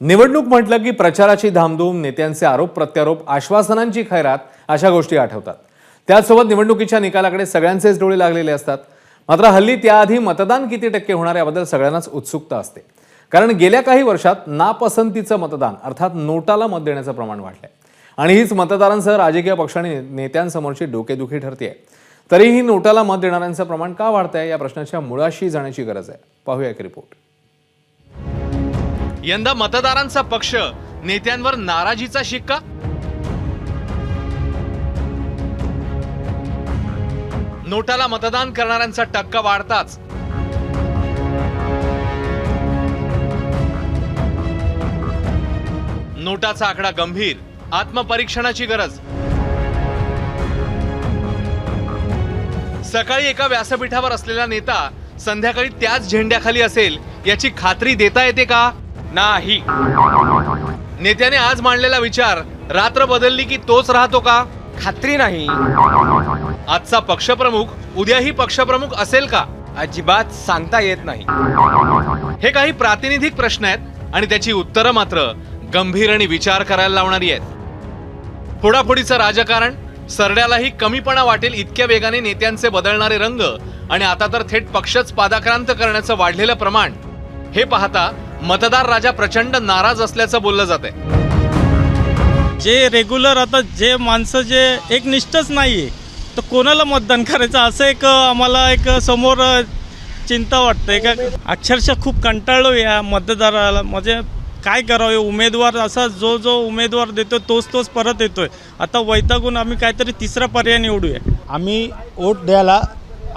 निवडणूक म्हटलं की प्रचाराची धामधूम नेत्यांचे आरोप प्रत्यारोप आश्वासनांची खैरात अशा गोष्टी आठवतात. त्याचसोबत निवडणुकीच्या निकालाकडे सगळ्यांचेच डोळे लागलेले असतात. मात्र हल्ली त्याआधी मतदान किती टक्के होणार याबद्दल सगळ्यांनाच उत्सुकता असते. कारण गेल्या काही वर्षात नापसंतीचं मतदान अर्थात नोटाला मत देण्याचं प्रमाण वाढलंय. आणि हीच मतदारांसह राजकीय पक्षांनी नेत्यांसमोरची डोकेदुखी ठरते तरीही नोटाला मत देणाऱ्यांचं प्रमाण का वाढतंय या प्रश्नाच्या मुळाशी जाण्याची गरज आहे. पाहूया एक रिपोर्ट यंदा मतदारांचा पक्ष नेत्यांवर नाराजीचा शिक्का? नोटाला मतदान करणाऱ्यांचा टक्का वाढताच. नोटाचा आकडा गंभीर आत्मपरीक्षणाची गरज. सकाळी एका व्यासपीठावर असलेला नेता संध्याकाळी त्याच झेंड्याखाली असेल याची खात्री देता येते का? नाही. नेत्याने आज मांडलेला विचार रात्र बदलली की तोच राहतो का? खात्री नाही. आजचा पक्षप्रमुख उद्याही पक्षप्रमुख असेल का? अजिबात सांगता येत नाही. हे काही प्रातिनिधिक प्रश्न आहेत आणि त्याची उत्तरं मात्र गंभीर आणि विचार करायला लावणारी आहेत. फोडाफोडीचं राजकारण सरड्यालाही कमीपणा वाटेल इतक्या वेगाने नेत्यांचे बदलणारे रंग आणि आता तर थेट पक्षच पादाक्रांत करण्याचं वाढलेलं प्रमाण. हे पाहता मतदार राजा प्रचंड नाराज असल्याचं बोललं जातंय. जे रेग्युलर आता जे माणसं जे एक निष्ठच नाही आहे तर कोणाला मतदान करायचं? असं एक आम्हाला एक समोर चिंता वाटते का अक्षरशः खूप कंटाळलो या मतदाराला. म्हणजे काय करावं? हे उमेदवार असा जो जो उमेदवार देतो तोच तोच परत येतोय. आता वैतागून आम्ही काहीतरी तिसरा पर्याय निवडूया. आम्ही वोट द्यायला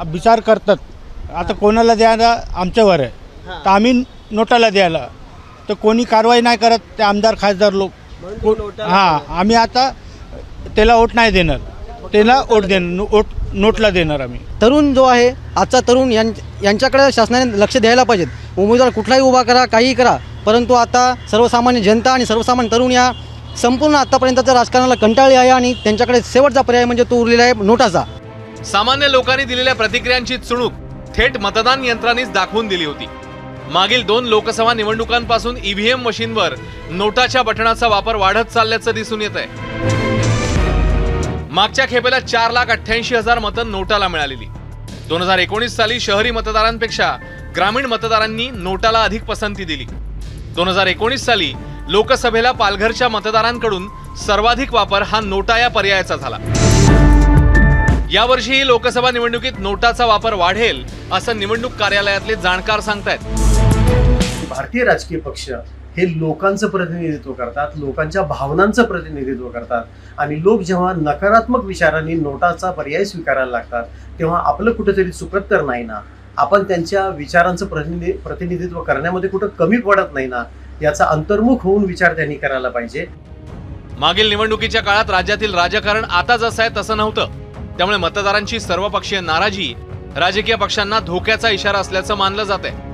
विचार करतात. आता कोणाला द्यायला आमच्यावर आहे? तर आम्ही नोटाला द्यायला. तर कोणी कारवाई नाही करत ते आमदार खासदार लोक. हां आम्ही आता त्याला वोट नाही देणार. त्याला वोट देणार वोट नोटला देणार आम्ही. तरुण जो आहे आजचा तरुण यां यांच्याकडे शासनाने लक्ष द्यायला पाहिजेत. उमेदवार कुठलाही उभा करा काहीही करा. परंतु आता सर्वसामान्य जनता आणि सर्वसामान्य तरुण या संपूर्ण आत्तापर्यंतच्या राजकारणाला कंटाळले आहे आणि त्यांच्याकडे शेवटचा पर्याय म्हणजे तो उरलेला आहे नोटाचा. सामान्य लोकांनी दिलेल्या प्रतिक्रियांची चुणूक थेट मतदान यंत्रांनीच दाखवून दिली होती. मागील दोन लोकसभा निवडणुकांपासून ईव्हीएम मशीनवर नोटाच्या बटणाचा वापर वाढत चालल्याचं दिसून येत आहे. मागच्या खेपेला चार लाख अठ्ठ्याऐंशी हजार मतं नोटाला मिळालेली. दोन हजार एकोणीस साली शहरी मतदारांपेक्षा ग्रामीण मतदारांनी नोटाला अधिक पसंती दिली. दोन हजार एकोणीस साली लोकसभेला पालघरच्या मतदारांकडून सर्वाधिक वापर हा नोटा या पर्यायाचा झाला. यावर्षीही लोकसभा निवडणुकीत नोटाचा वापर वाढेल असं निवडणूक कार्यालयातले जाणकार सांगतायत. भारतीय राजकीय पक्ष हे लोकांचं प्रतिनिधित्व करतात लोकांच्या भावनांचं प्रतिनिधित्व करतात आणि लोक जेव्हा नकारात्मक विचारांनी नोटाचा पर्याय स्वीकारायला लागतात तेव्हा आपलं कुठेतरी चुकत तर नाही ना? आपण त्यांच्या विचारांचं प्रतिनिधि प्रतिनिधित्व करण्यामध्ये कुठं कमी पडत नाही ना? याचा अंतर्मुख होऊन विचार त्यांनी करायला पाहिजे. मागील निवडणुकीच्या काळात राज्यातील राजकारण आता जसं आहे तसं नव्हतं. त्यामुळे मतदारांची सर्वपक्षीय नाराजी राजकीय पक्षांना धोक्याचा इशारा असल्याचं मानलं जात आहे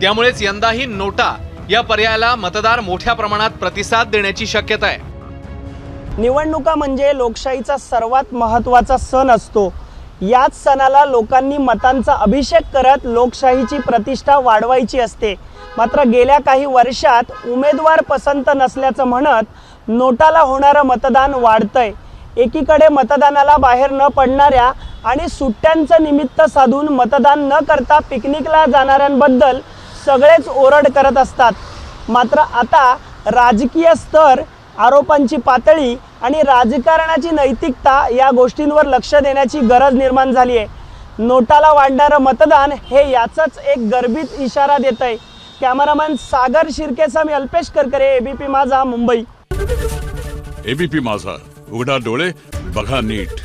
त्यामुळेच यंदाही नोटा या पर्यायाला मतदार मोठ्या प्रमाणात प्रतिसाद देण्याची शक्यता आहे. निवडणुका म्हणजे लोकशाहीचा सर्वात महत्त्वाचा सण असतो. याच सणाला लोकांनी मतांचा अभिषेक करत लोकशाहीची प्रतिष्ठा वाढवायची असते. मात्र गेल्या काही वर्षात उमेदवार पसंत नसल्याचं म्हणत नोटाला होणारं मतदान वाढतंय. एकीकडे मतदानाला बाहेर न पडणाऱ्या आणि सुट्ट्यांचं निमित्त साधून मतदान न करता पिकनिकला जाणाऱ्यांबद्दल सगळेच ओरड करत असतात. मात्र आता राजकीय स्तर आरोपांची पातळी आणि राजकारणाची नैतिकता या गोष्टींवर लक्ष देण्याची गरज निर्माण झाली आहे नोटाला वाढणारं मतदान हे याचाच एक गर्भित इशारा देत आहे कॅमेरामॅन सागर शिर्केचा मी अल्पेश करकरे एबीपी माझा मुंबई. एबीपी माझा. उघडा डोळे बघा नीट.